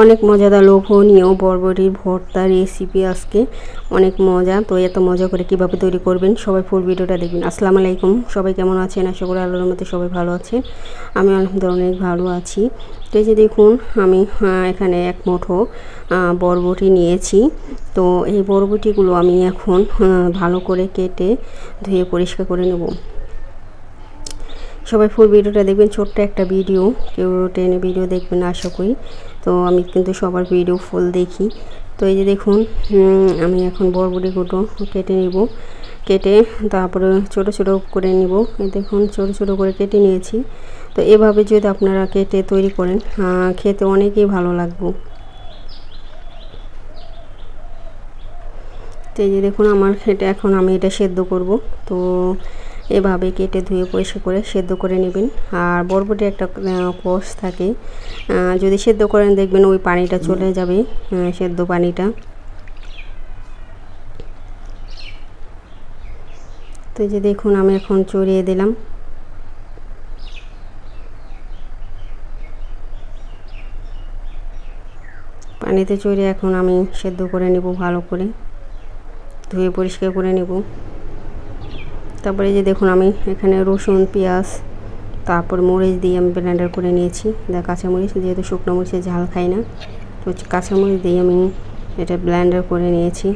অনেক মজাদার লোভনীয় বরবটির ভর্তা রেসিপি আজকে। অনেক মজা। তো এত মজা করে কীভাবে তৈরি করবেন, সবাই ফুল ভিডিওটা দেখবেন। আসসালামু আলাইকুম। সবাই কেমন আছেন? আশা করি আল্লাহর মধ্যে সবাই ভালো আছে আমি আলহামদুলিল্লাহ অনেক ভালো আছি। তো এই যে দেখুন, আমি এখানে এক মুঠো বরবটি নিয়েছি। তো এই বরবটিগুলো আমি এখন ভালো করে কেটে ধুয়ে পরিষ্কার করে নেব। সবাই ফুল ভিডিওটা দেখবেন। ছোট্ট একটা ভিডিও। কেউ টেনে ভিডিও দেখবেন আশা করি। তো আমি কিন্তু সবার ভিডিও ফুল দেখি। তো এই যে দেখুন আমি এখন বরবটিগুলো কেটে নেব। কেটে তারপরে ছোট ছোট করে নিব। দেখুন, ছোট ছোট করে কেটে নিয়েছি। তো এভাবে যদি আপনারা কেটে তৈরি করেন খেতে অনেকই ভালো লাগবে। তো এই যে দেখুন, আমার এটা এখন আমি এটা সেদ্ধ করব। তো এভাবে কেটে ধুয়ে পরিষ্কার করে সেদ্ধ করে নেবেন। আর বরবটি একটা কোষ থাকে। যদি সেদ্ধ করেন দেখবেন ওই পানিটা চলে যাবে সেদ্ধ পানিটা। তো এই যে দেখুন আমি এখন চড়িয়ে দিলাম। পানিতে চড়িয়ে এখন আমি সেদ্ধ করে নেব ভালো করে। ধুয়ে পরিষ্কার করে নেব। তারপরে যে দেখুন আমি এখানে রসুন, পেঁয়াজ, তারপর মরিচ দিয়ে আমি ব্লেন্ডার করে নিয়েছি। দেখ কাঁচামরিচ যেহেতু শুকনো মরিচের ঝাল খাই না, তো কাঁচামরিচ দিয়ে আমি এটা ব্লেন্ডার করে নিয়েছি।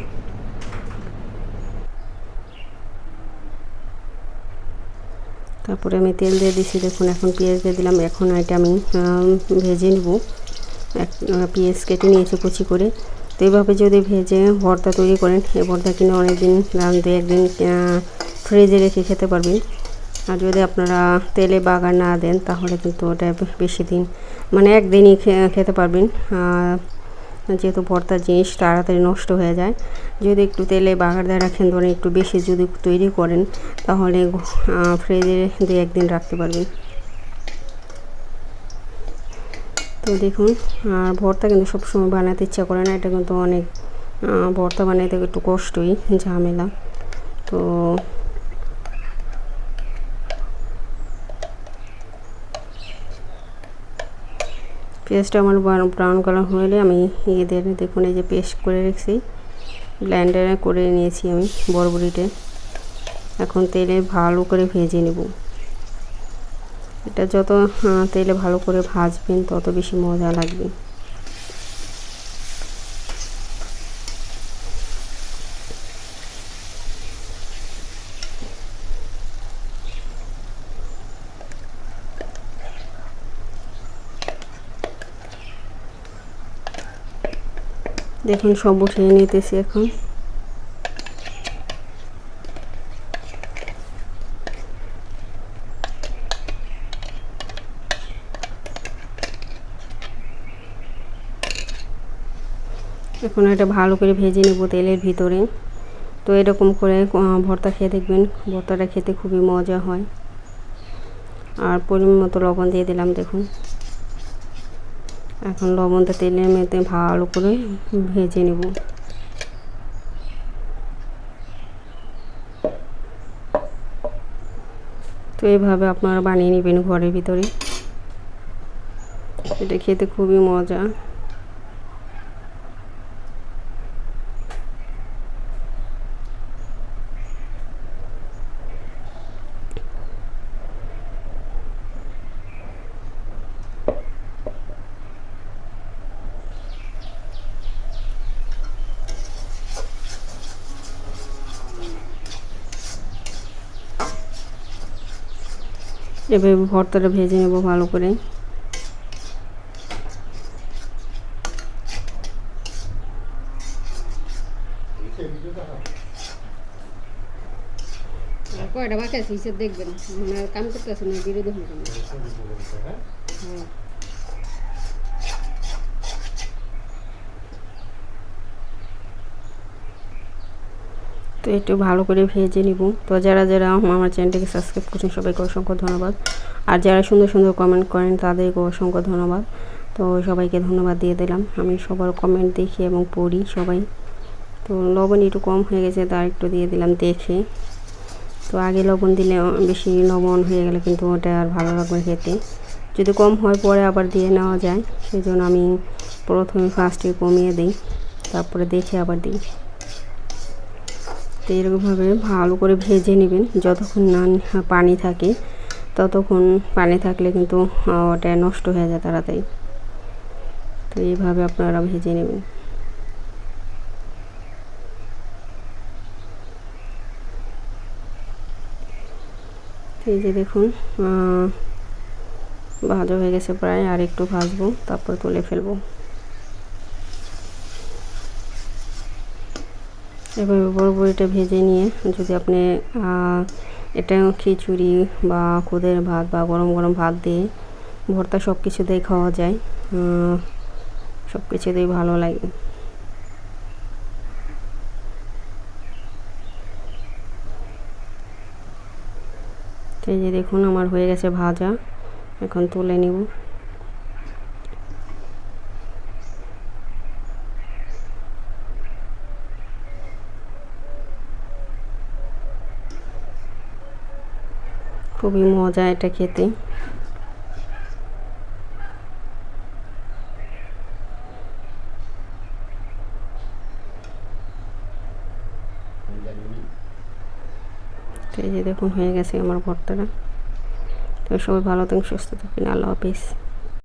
তারপরে আমি তেল দিয়ে দিয়েছি, দেখুন, এখন পেঁয়াজ দিয়ে দিলাম। এখন এটা আমি ভেজে নেব। এক পেঁয়াজ কেটে নিয়েছি কুচি করে। তো এইভাবে যদি ভেজে ভর্তা তৈরি করেন এই ভর্তা কিনে অনেক দিন দু একদিন ফ্রিজে রেখে খেতে পারবেন আর যদি আপনারা তেলে বাগার না দেন, তাহলে কিন্তু ওটা বেশি দিন মানে একদিনই খেতে পারবেন। যেহেতু ভর্তার জিনিস তাড়াতাড়ি নষ্ট হয়ে যায়, যদি একটু তেলে বাগার দিয়ে রাখেন, ধরেন একটু বেশি যদি তৈরি করেন, তাহলে ফ্রিজে দু একদিন রাখতে পারবেন। তো দেখুন, আর ভর্তা কিন্তু সবসময় বানাতে ইচ্ছা করে না, এটা কিন্তু অনেক ভর্তা বানাইতে একটু কষ্টই, ঝামেলা। তো পেস্টটা আমার ব্রাউন কালার হলে আমি এদের দেখুন এই যে পেস্ট করে রেখেছি। ব্ল্যান্ডারে করে নিয়েছি আমি বরবটিতে। এখন তেলে ভালো করে ভেজে নেব। এটা যত তেলে ভালো করে ভাজবেন তত বেশি মজা লাগবে। দেখুন, সব উঠিয়ে নিতেছি এখন। এখন এটা ভালো করে ভেজে নেব তেলের ভিতরে। তো এরকম করে ভর্তা খেয়ে দেখবেন, ভর্তাটা খেতে খুবই মজা হয়। আর পরিমাণ মতো লবণ দিয়ে দিলাম, দেখুন। এখন লবণটা তেলে মেতে ভালো করে ভেজে নেব। তো এইভাবে আপনারা বানিয়ে নেবেন ঘরের ভিতরে। এটা খেতে খুবই মজা। এভাবে ভর্তাটা ভেজে নেব ভালো করে। কয়টা বাকি আছে? হিসেব দেখবেন। মানে কাম করতেছে না বিরোধী হ্যাঁ। তো একটু ভালো করে ভেজে নিব। তো যারা যারা আমার চ্যানেলটাকে সাবস্ক্রাইব করছেন, সবাইকে অসংখ্য ধন্যবাদ। আর যারা সুন্দর সুন্দর কমেন্ট করেন তাদেরকে অসংখ্য ধন্যবাদ। তো সবাইকে ধন্যবাদ দিয়ে দিলাম। আমি সবার কমেন্ট দেখি এবং পড়ি সবাই। তো লবণ একটু কম হয়ে গেছে, তার একটু দিয়ে দিলাম দেখে। তো আগে লবণ দিলে বেশি লবণ হয়ে গেলে কিন্তু ওটা আর ভালো লাগবে খেতে। যদি কম হয় পরে আবার দিয়ে নেওয়া যায়। সেই জন্য আমি প্রথমে ফার্স্টে কমিয়ে দিই, তারপরে দেখে আবার দিই। তো এরকমভাবে ভালো করে ভেজে নেবেন। যতক্ষণ না পানি থাকে, ততক্ষণ পানি থাকলে কিন্তু ওটা নষ্ট হয়ে যায় তাড়াতাড়ি। তো এইভাবে আপনারা ভেজে নেবেন। এই যে দেখুন ভাজা হয়ে গেছে প্রায়, আর একটু ভাজবো, তারপর তুলে ফেলব। এভাবে বড় বড়িটা ভেজে নিয়ে যদি আপনি এটা খিচুড়ি বা খুদের ভাত বা গরম গরম ভাত দিয়ে ভর্তা সব কিছু দিয়ে খাওয়া যায় সব কিছু দিয়ে ভালো লাগে। এই যে দেখুন, আমার হয়ে গেছে ভাজা, এখন তুলে নিব। খুবই মজা এটা খেতে। এই যে দেখুন, হয়ে গেছে আমার ভর্তাটা। তো সবাই ভালো থাকুন, সুস্থ থাকুন, আল্লাহ হাফিজ।